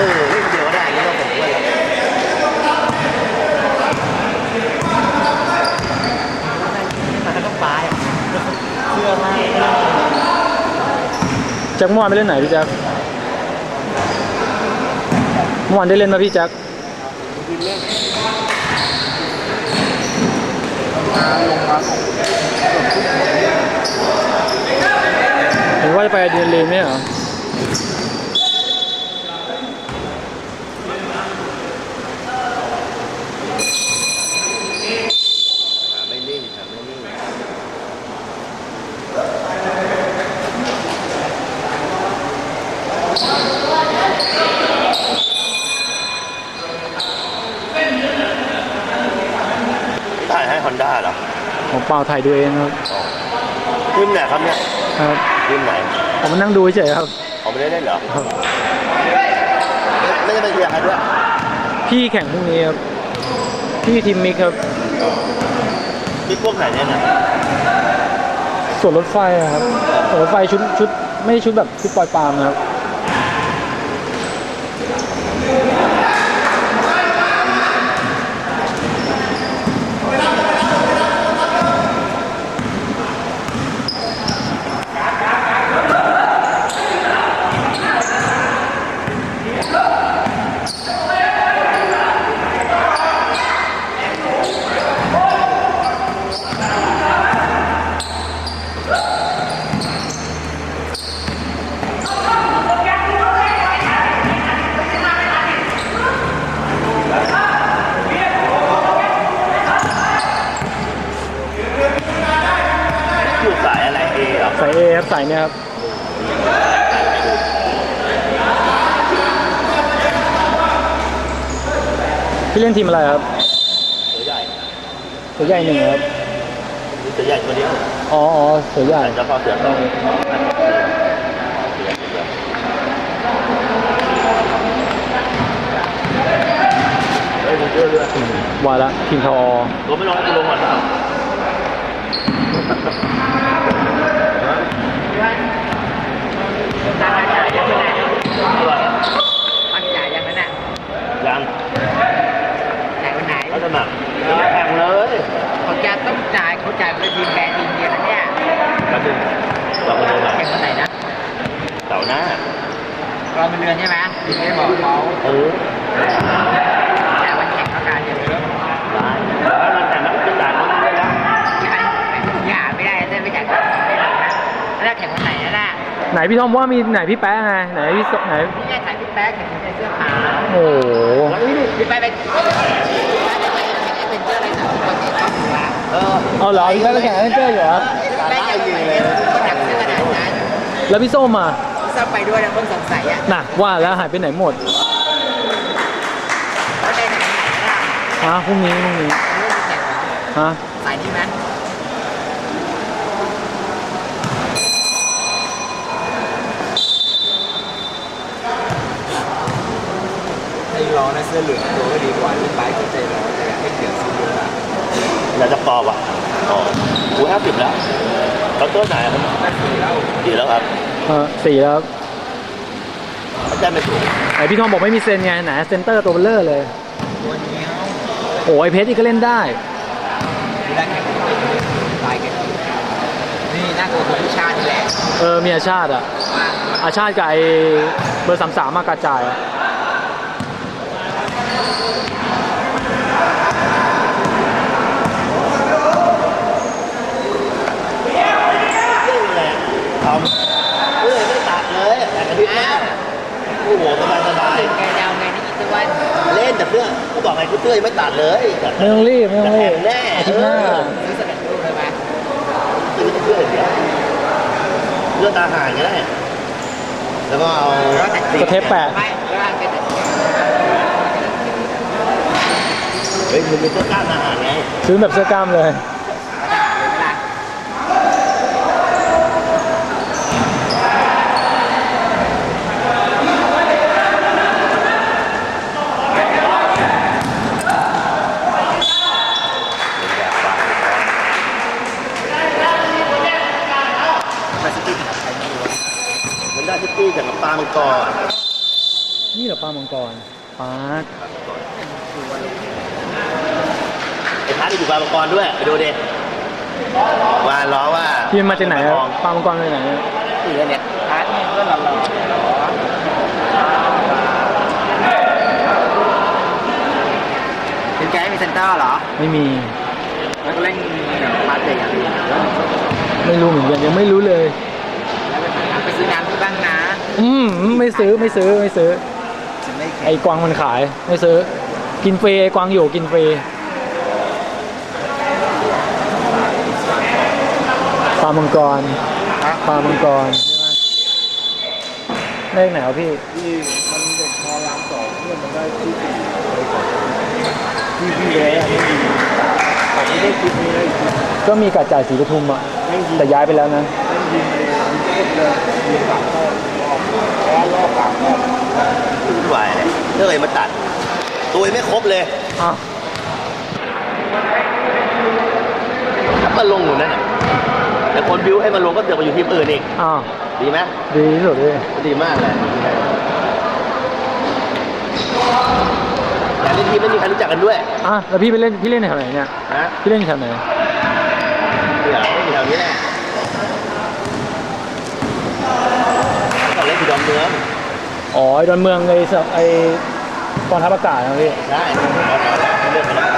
ออเล่นเดียวก็ได้ไม่ต้องผมด้วยแล้วมันต้องปลายเชื่อมากแจ็คเมื่อวานไปเล่นไหนพี่แจ็คเมื่อวานได้เล่นไหมพี่แจ็คกินเล่นมาลงมาของเห็นว่าจะไปเดียนเลนไหมเหรอ ขาไม่นิ่งขาไม่นิ่ง ถ่ายให้ฮอนด้าเหรอ ผมเปล่าถ่ายดูเองครับทีมไหนครับเนี่ยครับทีมไหนผมมานั่งดูเฉยๆครับเขาไม่ได้เล่นเหรอครับไม่ได้ไปเชียร์ใครด้วยพี่แข่งพรุ่งนี้ครับพี่ทีมมิกครับพี่พวกไหนเนี่ยนะส่วนรถไฟอะครับส่วนรถไฟชุดชุดไม่ใช่ชุดแบบชุดปล่อยปลามนะครับ อยู่สายอะไรเอเหรอ สายเอครับสายเนี้ยครับพี่เล่นทีมอะไรครับเสือใหญ่เสือใหญ่หนึ่งครับเสือใหญ่ตัวเดียวอ๋ออ๋อเสือใหญ่แต่เฉพาะเสือต้องเฮ้ยมึงเชื่อเรื่องวาละทีมทอตัวไม่ลงให้กูลงก่อนเปล่า ตาจ่ายยังไม่ได้อร่อยมันจ่ายยังไม่ได้ยังจ่ายวันไหนเขาสมัครจะมาแข่งเลยเขาจะต้องจ่ายเขาจ่ายเป็นทีมแบรนด์ทีมเดียวนะเนี่ยแป๊บนึงเราไปดูหน่อยแข่งวันไหนนะเสาร์หน้ารอเป็นเดือนใช่ไหมถึงได้บอกเขาเออ แล้วแข่งวันไหนนะน่ะไหนพี่ทอมว่ามีไหนพี่แป๊ะไงไหนพี่สไหนนี่ไงถ่ายพี่แป๊กแข่งในเสื้อขาวโอ้โหพี่แป๊กไปพี่แป๊กไปเป็นเสื้ออะไรนะปกติเขาถึงละเออเอาเหรอพี่แป๊ะไปแข่งแอดเวนเจอร์อยู่เหรอครับแป๊กยังไงเนี่ยเขาหนักเสื้อขนาดนั้นแล้วพี่ส้มอะซ้ำไปด้วยนะเพิ่งสงสัยอะน่ะว่าแล้วหายไปไหนหมดเขาได้ไหนไหนล่ะฮะพรุ่งนี้พรุ่งนี้เรื่องแข่งฮะสายนี้ไหม ให้ร้อนนะเสื้อเหลืองตัวก็ดีกว่าที่ไบค์ก็ใจร้อนแต่ให้เขียวสีเหลืองอะแล้วจะปอบอะอ๋อกูห้าสิบแล้วเขาตัวไหนครับดีแล้วครับเออสี่แล้วครับเขาแจ้งไม่ถูกไหนพี่ทอมบอกไม่มีเซนไงไหนเซนเตอร์ตัวเบลเลอร์เลยตัวเนี้ยโอ้ยเพชรอีกก็เล่นได้ที่ได้แข่งเป็นไบค์กันนี่น่ากลัวคนที่ชาตินี่แหละเออมีอาชาติอะว่าอาชาติกับไอเบอร์สามสามมากระจายอะ เรื่องอะไร ทำเอ้ยไม่ตัดเลยแต่กระพริบหน้าโอ้โหสบายสบายตื่นไงดาวไงนี่อีกตัวเล่นแต่เสื้อก็บอกไงกูเตื้อยไม่ตัดเลยแต่ไม่ต้องรีบไม่ต้องรีบแน่อาทิตย์หน้าซื้อสำเร็จรูปเลยไหมซื้อเสื้ออย่างเดียวเสื้อตาห่างก็ได้ แล้วก็เอาก็เทปแปะไม่ร่างเป็นเฮ้ยมึงเป็นเจ้ากล้ามทหารไงซื้อแบบเสื้อกล้ามเลย มาซิตี้กับใครไม่รู้ มันได้ซิตี้จากกับปลามังกร นี่เหรอปลามังกรปลา ไอ้พาร์ทที่อยู่ปลามังกรด้วยไปดูดิว่าล้อว่าพี่มันมาจากไหนอะมองปลามังกรมาจากไหนอะนี่แล้วเนี่ยพาร์ทเนี่ยก็หล่อๆเป็นแก๊งมีเซนเตอร์เหรอ ไม่มี แล้วก็เล่นแบบพาร์ทเด็กอย่างนี้ไม่รู้เหมือนกันยังไม่รู้เลย ไปซื้อน้ำที่บ้างนะอืมไม่ซื้อไม่ซื้อไม่ซื้อ จะไม่ไอ้กวางมันขาย ไม่ซื้อ กินฟรีไอ้กวางอยู่กินฟรีปลามังกรปลามังกรใช่ไหมเลขไหนวะพี่ ที่มันเด็กมอรามสองเนี่ยมันได้ที่สี่ที่พี่แย่ไม่มีแต่ไม่ได้คิดนี้เลยก็มีกัดจ่ายสีปทุมอะแม่งยิงแต่ย้ายไปแล้วนะแม่งยิงเลยยิงก็เลยยิงสามข้อรอบรอบสามข้อวุ่นวายเลยเลื่อยมาตัด ตัวยังไม่ครบเลยอะถ้ามาลงอยู่นั่นน่ะ แต่คนบิวให้มาลงก็เสือกไปอยู่ทีมอื่นอีก อ้าวดีไหมดีที่สุดเลยดีมากเลยแต่ในทีมไม่มีใครรู้จักกันด้วยอะแล้วพี่ไปเล่นพี่เล่นแถวไหนเนี่ยนะพี่เล่นแถวไหนเดี๋ยวไม่มีแถวนี้แหละก็เล่นที่ดอนเมืองอ๋อไอ้ดอนเมืองไอ้สไอ้กองทัพอากาศนะพี่ใช่เลือกไปแล้ว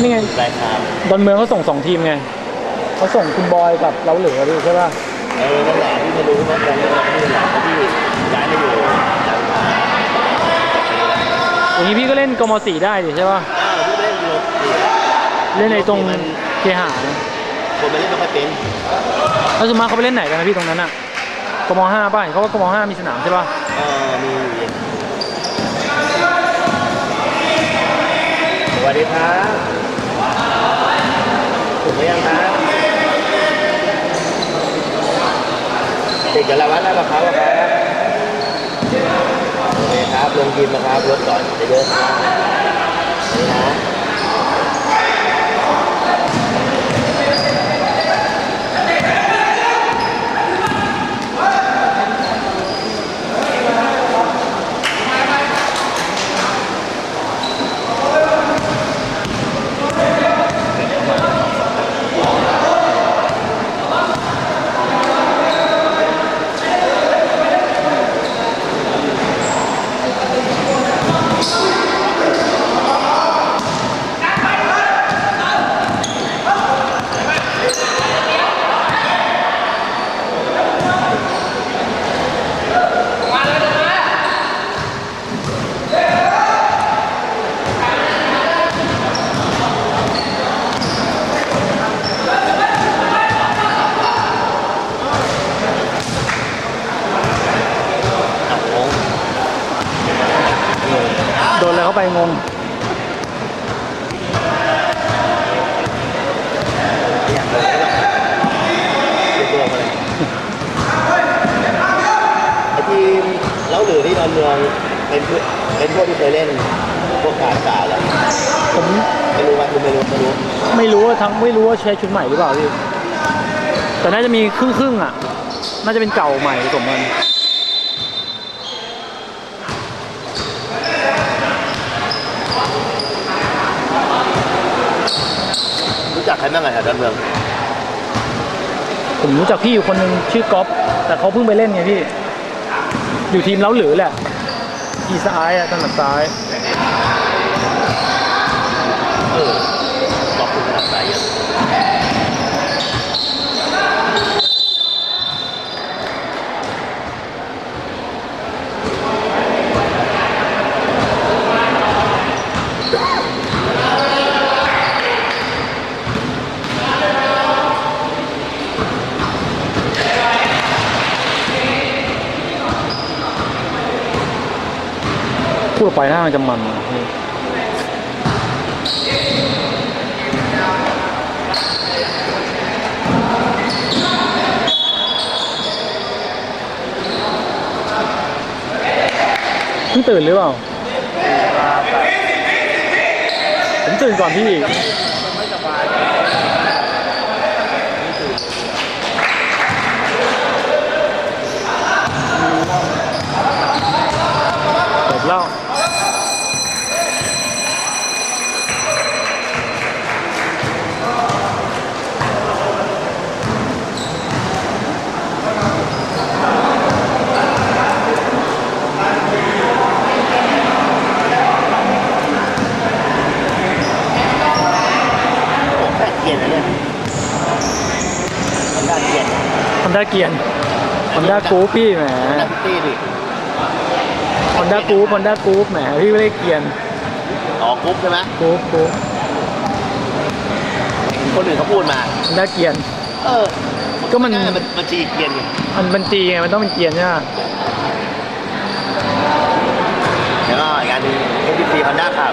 นี่ไง รายการ ดอนเมืองเขาส่งสองทีมไงเขาส่งคุณบอยกับเราเหลือพี่ใช่ป่ะเออนั่นแหละที่ไม่รู้ว่าตรงนี้นี่แหละที่ย้ายมาอยู่จังหวัดอย่างนี้พี่ก็เล่นกมสี่ได้ดิใช่ป่ะอ้าวที่ไม่เล่นลงเล่นในตรงเคหานะคนไม่เล่นไม่ค่อยเป็นแล้วสมมติเขาไปเล่นไหนกันนะพี่ตรงนั้นอะกมห้าป่ะเห็นเขาว่ากมห้ามีสนามใช่ป่ะเออมีอยู่เย็นสวัสดีครับถูกไหมยังครับ เด็กกับลาวัดนะครับครับโอเคครับลงยิมนะครับรถก่อนจะเยอะนี่นะ ไรเข้าไปงงไม่อยากเลยเรียกตัวมาเลยไอ้ทีมเล้าหรือที่ดอนเมืองเป็นพวกเป็นพวกที่เคยเล่นพวกการกาแล้วผมไม่รู้ว่าคุณไม่รู้ไม่รู้ไม่รู้ว่าทั้งไม่รู้ว่าใช้ชุดใหม่หรือเปล่าพี่แต่น่าจะมีครึ่งครึ่งๆอะ น่าจะเป็นเก่าใหม่ผสมกัน รู้จักใครบ้างไงแถวดอนเมือง ผมรู้จักพี่อยู่คนหนึ่งชื่อก๊อฟแต่เขาเพิ่งไปเล่นไงพี่ อยู่ทีมเล้าหรือแหละทีซ้ายอะถนัดซ้ายเออบอกคุณขนาดไหนอะ พูดไปหน้ามันจะมันอะพี่เพิ่งตื่นหรือเปล่า ผมตื่นก่อนพี่ เปิดเหล่าโอ้แปดเกียร์นะเนี่ยมันได้เกียร์ ฮอน ด้าเกียนฮอนด้ากู๊ปพี่แหมนักตี้ดิฮอนด้ากู๊ปฮอนด้ากู๊ปแหมพี่ไม่ได้เกียนอ๋อกรุ๊ปใช่ไหมกู๊ปกู๊ปคนอื่นเขาพูดมา ฮอนด้าเกียน เออก็มันได้มันบัญชีเกียร์ไงมันมันจีไงมันต้องเป็นเกียนใช่ไหมแล้วก็อีกอันหนึง FPC Honda ขับ